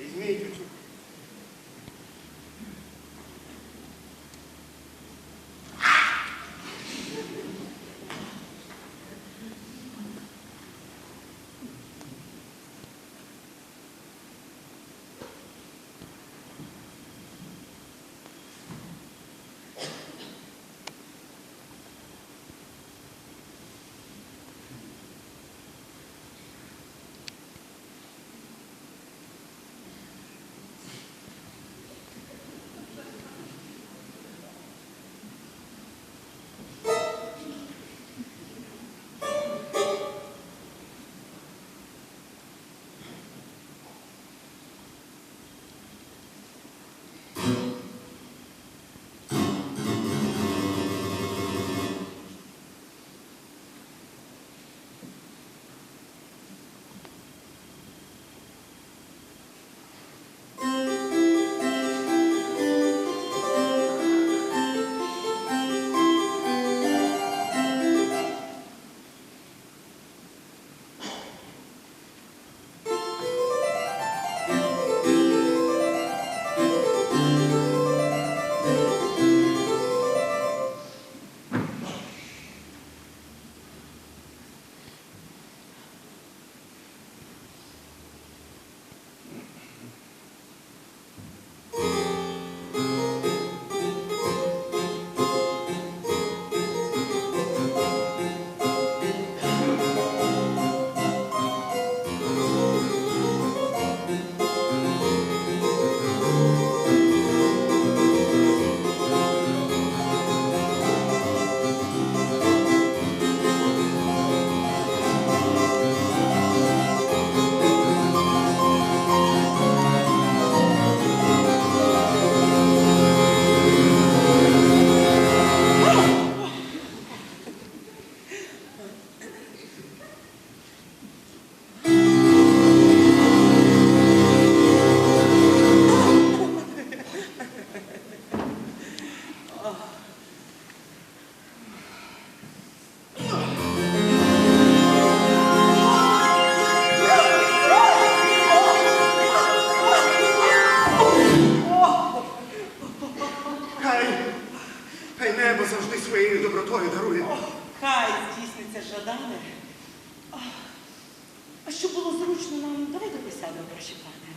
Візьміть у своєю добротою дарує. Ох, хай здійсниться жадане. А що було зручно нам, давайте присядемо, прошу пане.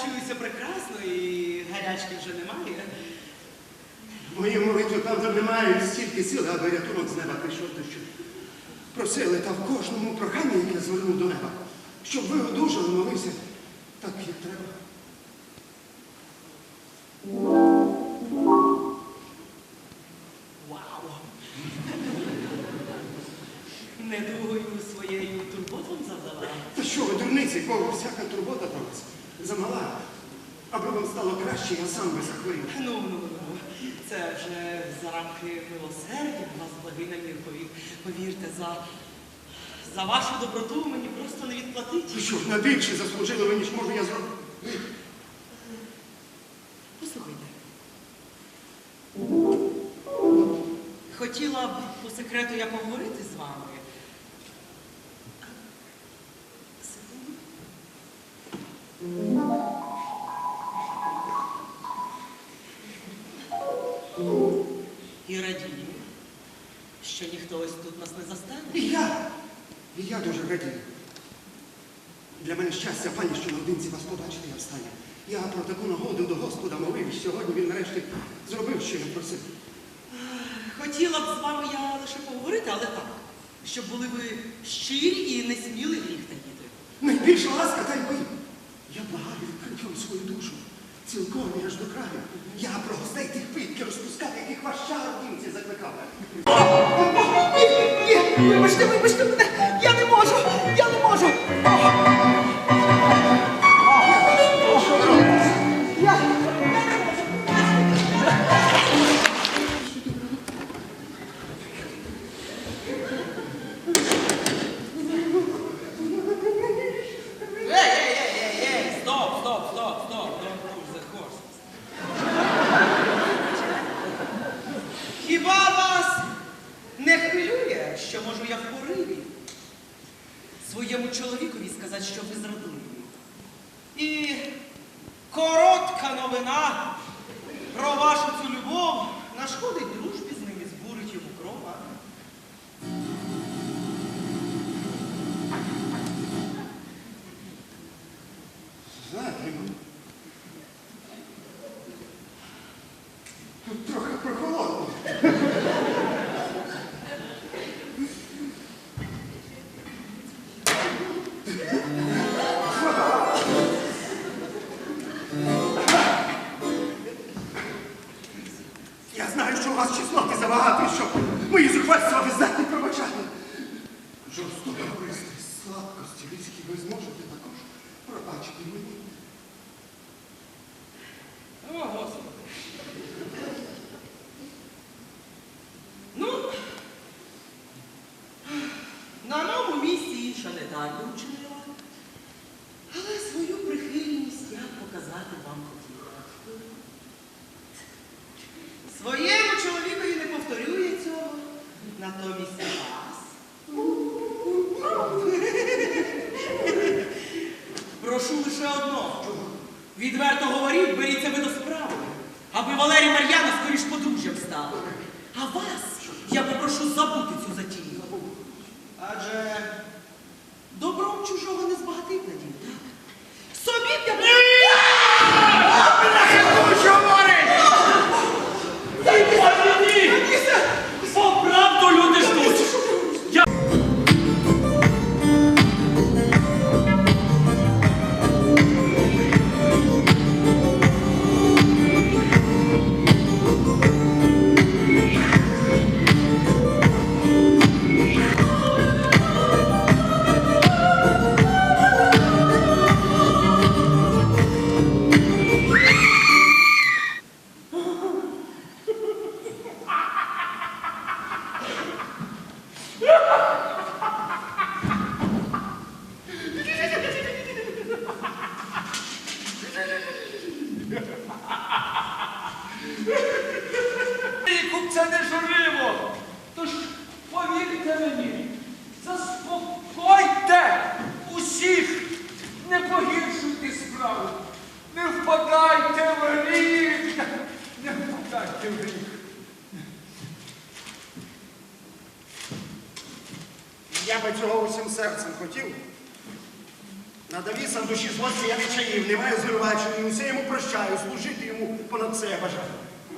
Я чуюся прекрасно і гарячки вже немає. Мої молитви, правда, не мають стільки сили, аби рятунок з неба прийшов дощу. Просили та в кожному проханні, яке звернув до неба, щоб ви одужали, молився так, як треба. Вау! Недугою своєю турботом завдала. Та що ви, дурниці, кого всяка замала. Аби вам стало краще, я сам би захворів. Ну, ну, ну, це вже за рамки милосердя, вас благий намір. Повірте, за, за вашу доброту мені просто не відплатить. Ви що, на більше заслужили ви, ніж можу я зробити? Послухайте. Хотіла б по секрету я поговорити з вами. Тут нас не застане. І я, і я дуже радію. Для мене щастя, пані, що наодинці вас побачити я встані. Я про таку нагоду до Господа молив, і сьогодні він нарешті зробив, що я просив. Хотіла б з вами я лише поговорити, але так, щоб були ви щирі і не сміли гріх таїти. Найбільша ласка та й ви. Я благаю відкрити вам свою душу. Цілком і аж до краю. Я про гостей тих квітки розпускав, яких ваш чар в закликав. Вибачте, вибачте мене, я не можу, я не можу. Натомість вас. Прошу лише одного. Відверто говоріть, беріться ви до справи, аби Валерій Мар'яна скоріш подружжям стала. А вас я попрошу забути цю затію. Адже добром чужого не збагатить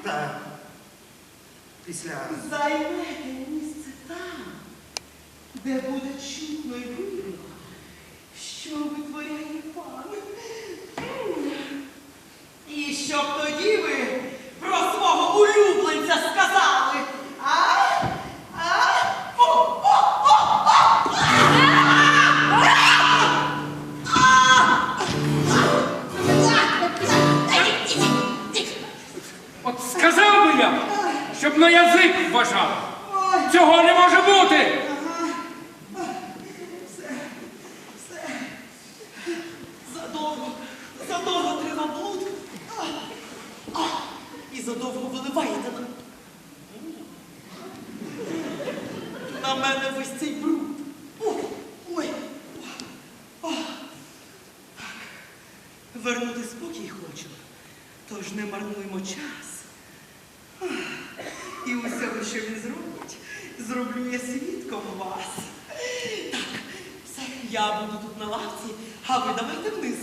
Так. Після. Займете місце там, де буде чутно і видно, що витворяє пан. І щоб тоді ви про свого улюбленця сказали. На язик вважав. Цього не може бути. Задовго, задовго треба а, і задовго виливаєте на, на мене весь цей бруд. Ой. Вернути спокій хочу, тож не марнуймо час. Ах, І усього, що він зробить, зроблю я свідком вас. Так, все, я буду тут на лавці, а ви давайте вниз.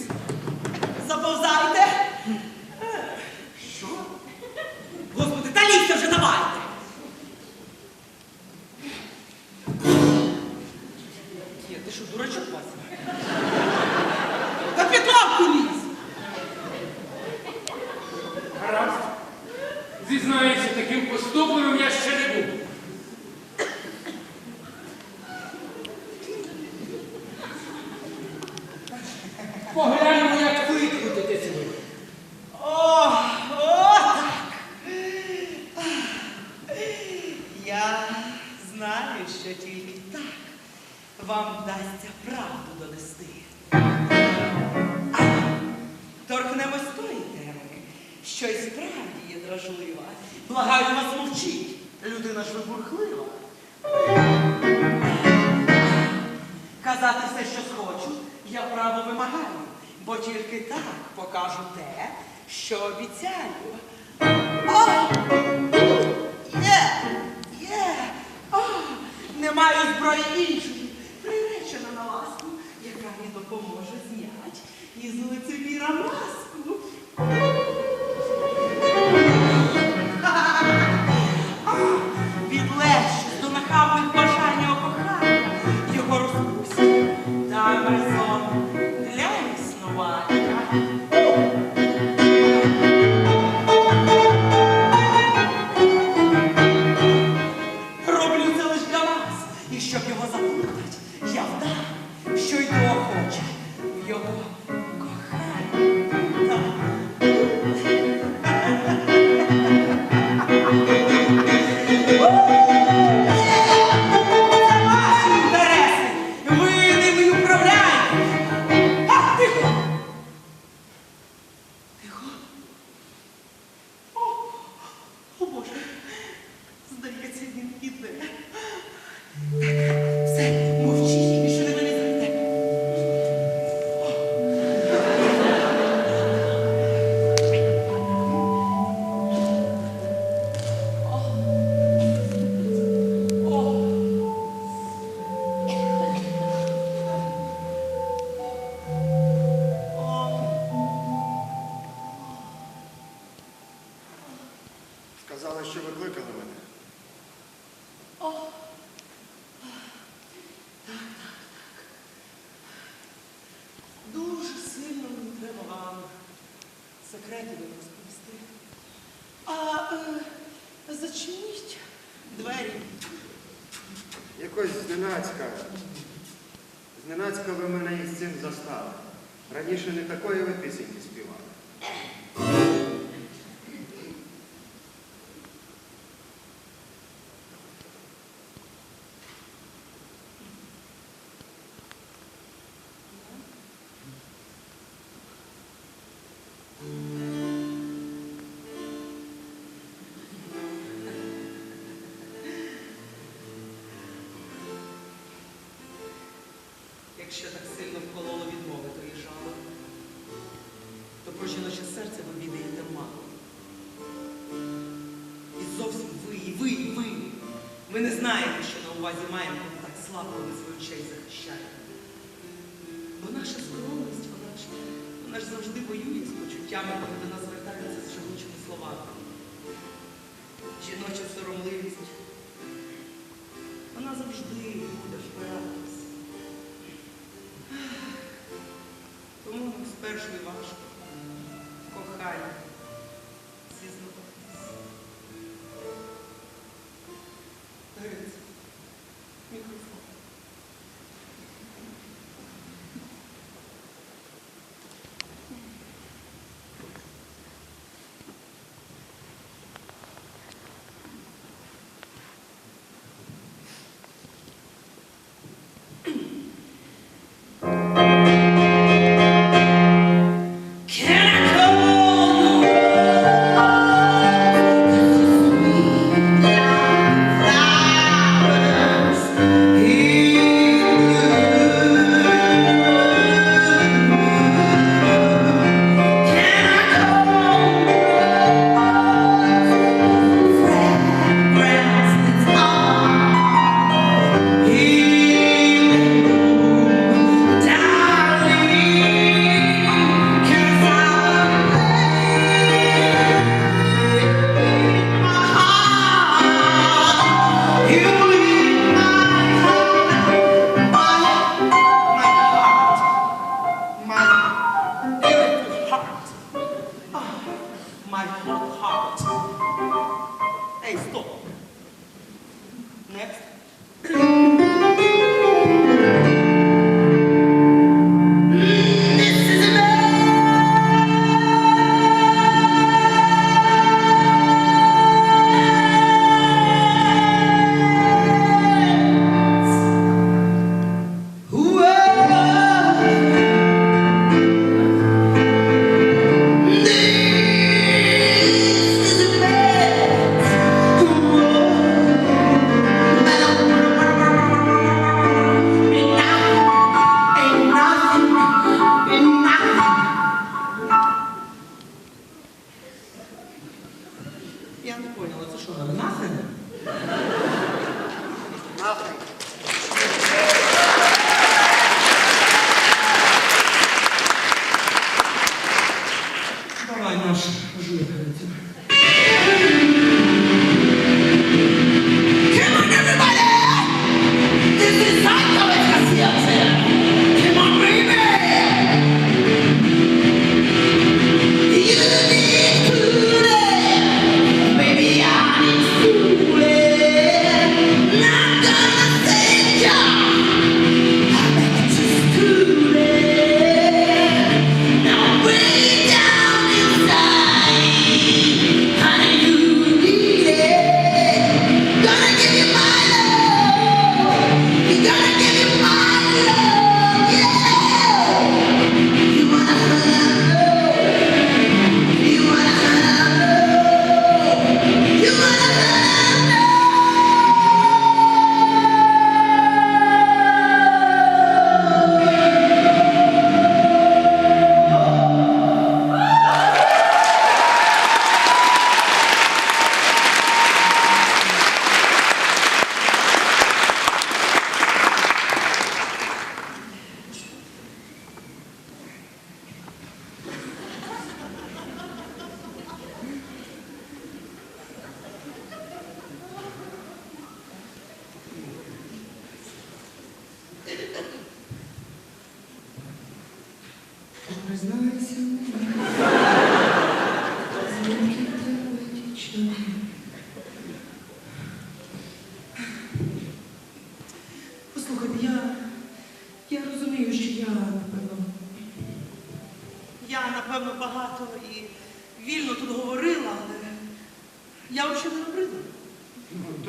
Якщо так сильно вкололо відмови тої жали, то про жіноче серце ви відаєте мало. І зовсім ви, і ви, і ви. Ви не знаєте, що на увазі маємо, так слабо ви свою честь захищаєте. Бо наша скромна Вона ж завжди воює з почуттями, коли до нас звертаються з жагучими словами. Жіноча соромливість. Вона завжди буде впиратись. Спершу важко в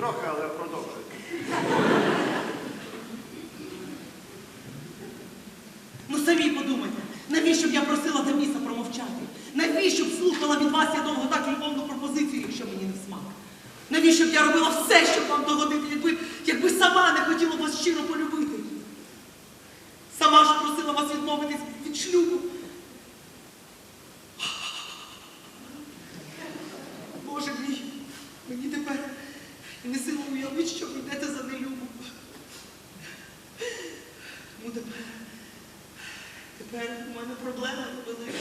Трохи, але продовжуйте. Ну самі подумайте, навіщо б я просила Деміса промовчати? Навіщо б слухала від вас я довго так любовну пропозицію, якщо мені не в смак? Навіщо б я робила все, щоб вам догодити, якби, якби сама не хотіла вас щиро полюбити? Сама ж просила вас відмовитись від шлюбу. Боже мій, мені тепер не сила уявити, що ви йдете за нелюбом. Тому тепер, тепер Тепер у мене проблема велика.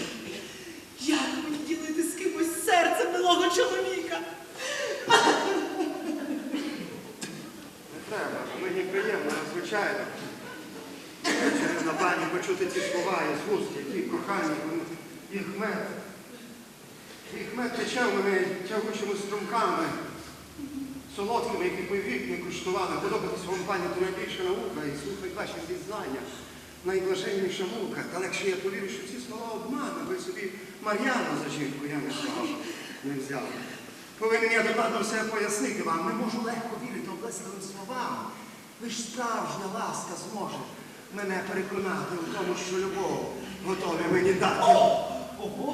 Як мені ділити з кимось серце милого чоловіка? Не треба, мені приємно, звичайно. На пані почути ці слова із вуст, які кохані, їх мед. Їх тече в мене тягучими струмками, солодкими, яких ми вік не куштували. Подобатись вам, пані, то найбільша наука і слухать ваші зізнання. Найблаженніша мука. Та легше я повірю, що ці слова обман, ви собі Мар'яну за жінку я не став, не взяв. Повинен я докладно все пояснити вам. Не можу легко вірити облесним словам. Лиш справжня ласка зможе мене переконати у тому, що любов готові мені дати. Ого!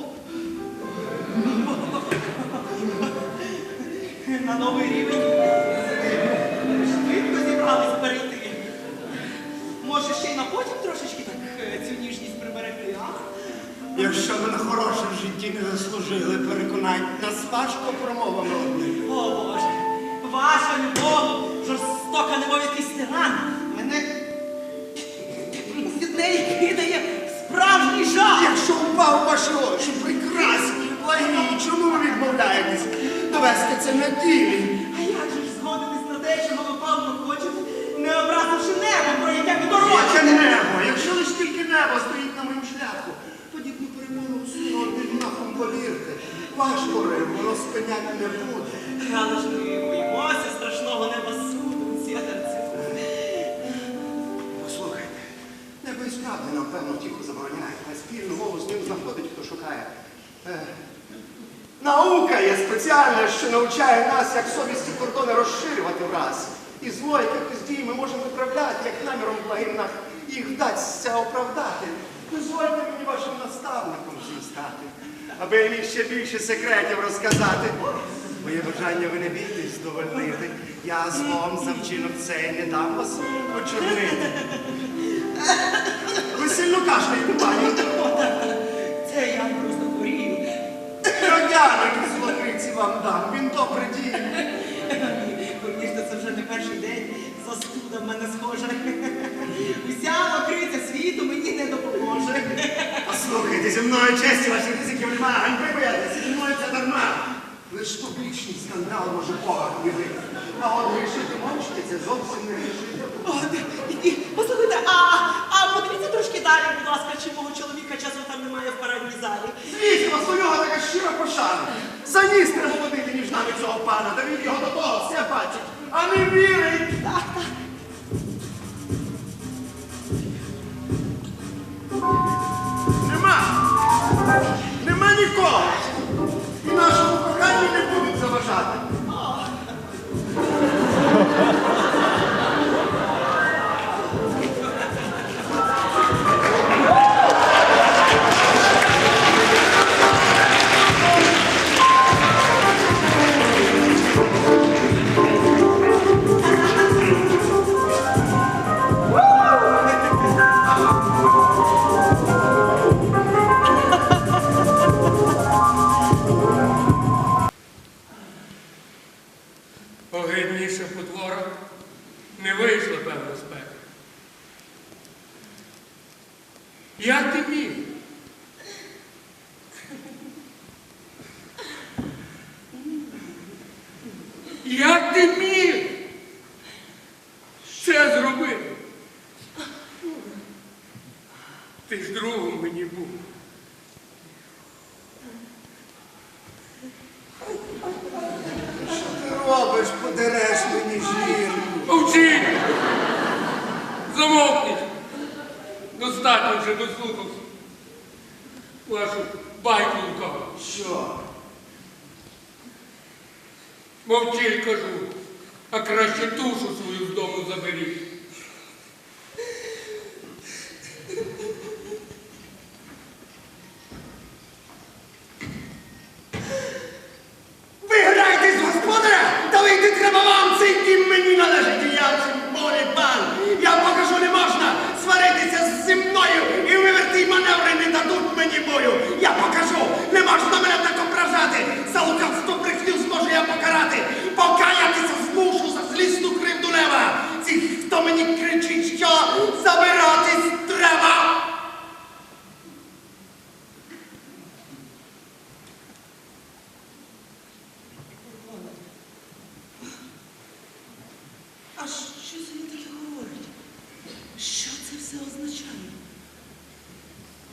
На новий рівень. Швидко зібрались перейти. Може, ще й на потім трошечки так е, цю ніжність приберегти, а? Якщо ви на хороше в житті не заслужили, переконайте нас важко промовами одними. О, Боже, ваша любов, жорстока, немов якийсь тиран, мене кидає справжній жах. Якщо впав ваші очі, прекрасні, благі, чому ви відмовляєтесь довести це на ділі? А як же ж згодитись на те, чого ви певно хочете, не образивши небо, про яке ви Яке небо, якщо лиш тільки небо стоїть на моїм шляху, тоді б не перемогу всього одним повірте. Ваш порив, воно спиняти не буде. Але ж ми боїмося страшного неба справді нам тихо забороняє, а спільну мову з ним знаходить, хто шукає. Е, Наука є спеціальна, що навчає нас, як совісті кордони розширювати враз. І зло, яке хтось ми можемо виправляти, як наміром благим нам їх вдасться оправдати. Дозвольте мені вашим наставником всім стати, аби я міг ще більше секретів розказати. Моє бажання ви не бійтесь здовольнити. Я злом за вчинок цей не дам вас очорнити. Сильно кашляєте, пані. Це я просто хворію. Родянок із лакриці вам дам, він добре діє. Повірте, це вже не перший день. Застуда в мене схожа. Уся лакриця світу мені не допоможе. Послухайте, зі мною честі ваших ризиків немає, ганьби боятися, зі мною це дарма. Лиш публічний скандал може поваг вбити. А от грішити мовчки, це зовсім не грішити. От, і, послухайте, а, трошки далі, будь ласка, чи мого чоловіка часом там немає в парадній залі. Звісно, у нього така щира пошана. Заніс не ніж між нами цього пана, та він його до того все бачить, а не вірить. Так, так. Нема! Нема нікого! Потвора не вийшло, певно, з пекла. Як ти міг? Як ти міг це зробити? Ти ж другом мені був. Що ти робиш, подереш мені жінку? Мовчіть! Замовкніть! Достатньо вже дослухався. Вашу байку лукаву. Що? Мовчіть, кажу, а краще душу свою з дому заберіть. Ви грайтесь, господаря! Та вийти треба вам, цей дім мені належить, і я цим волі пан. Я покажу, не можна сваритися зі мною і виверті маневри не дадуть мені бою. Я покажу, не можна мене так ображати. За лукавство брехню зможу я покарати. Покаятися змушу за злісну кривду неба. Цих, хто Що це він таке говорить? Що це все означає?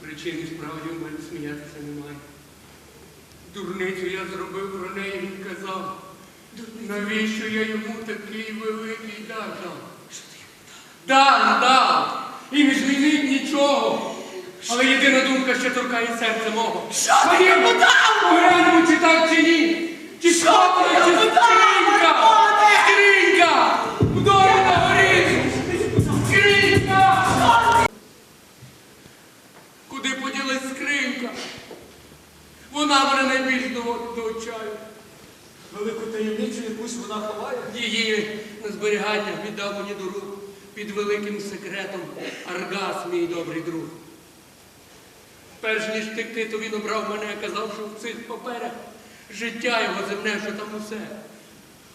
Причини справді сміятися немає. Дурницю я зробив про неї, він казав. Навіщо я йому такий великий дар дав? Що ти йому дав? Дар дав! І не змінить нічого. Але єдина думка, що торкає серце мого. Що ти йому дав? Погляньмо, чи так чи ні. Чи шкода, чи йому дав, Вона мене найбільш доводить до очаю. Велику таємницю якусь вона ховає. Її на зберігання віддав мені до рук під великим секретом Аргас, мій добрий друг. Перш ніж втекти, то він обрав мене, казав, що в цих паперах життя його земне, що там усе.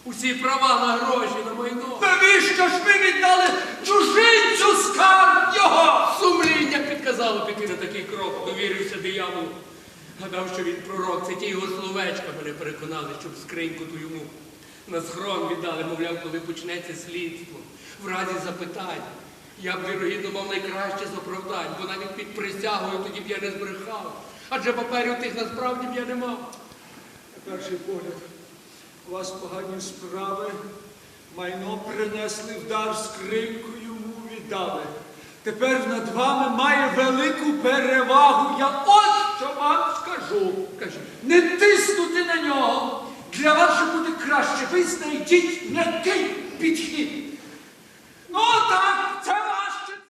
Усі права на гроші, на майно. Навіщо ж ви віддали чужинцю скарб його? Сумління підказало піти на такий крок, довірився дияволу. Гадав, що він пророк, це ті його словечка мене переконали, щоб скриньку ту йому на схрон віддали, мовляв, коли почнеться слідство. В разі запитань. Я б вірогідно мав найкраще з оправдань, бо навіть під присягою тоді б я не збрехав. Адже паперів тих насправді б я не мав. На перший погляд, у вас погані справи. Майно принесли в дар скриньку йому віддали. Тепер над вами має велику перевагу. Я от що вам скажу. каже, Не тиснути на нього. Для вас же буде краще. Ви знайдіть м'який підхід. Ну так,